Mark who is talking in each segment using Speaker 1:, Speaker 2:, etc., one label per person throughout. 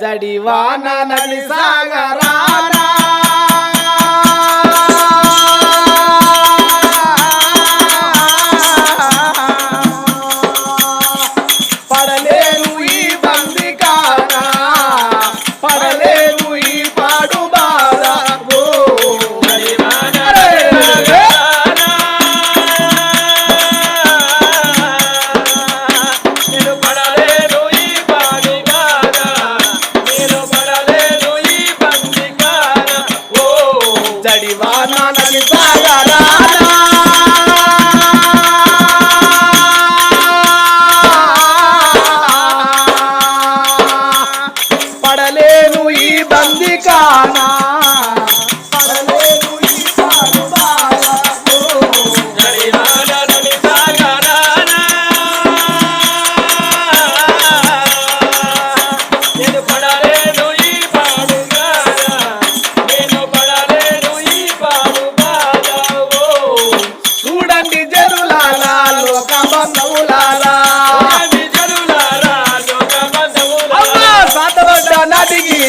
Speaker 1: జడివాన నది సాగరానా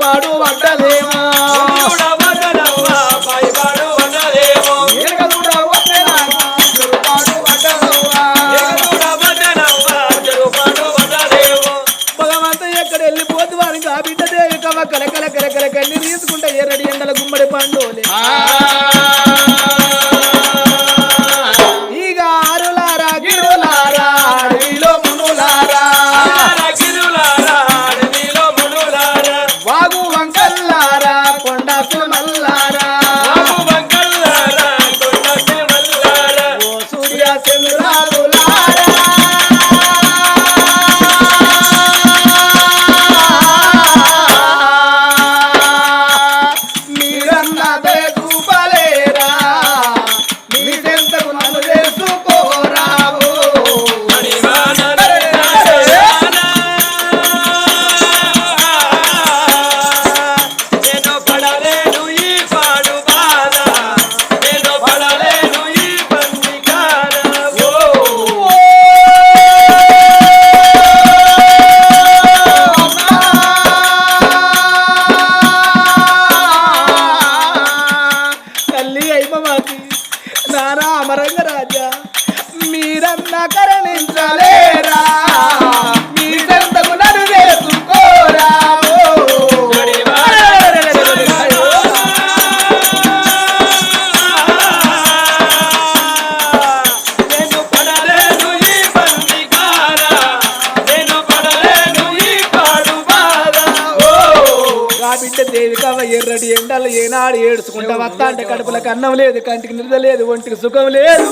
Speaker 1: పైపాడు వంటలేమా వెళ్ళిపోతు వారికి ఆ బిడ్డ దేవి కలకల కలకల కల కన్ని తీసుకుంటే ఎర్రడి ఎండల గుమ్మడి
Speaker 2: పండు
Speaker 1: lara. రామరంగరాజా మీరన్నా కరణించలేరా? బిడ్డ దేవికవ ఎర్రటి ఎండలు ఏనాడు ఏడుచుకుంటా వస్తా అంటే కడుపులకు అన్నం లేదు కంటికి నిద్ర లేదు ఒంటికి సుఖం లేదు.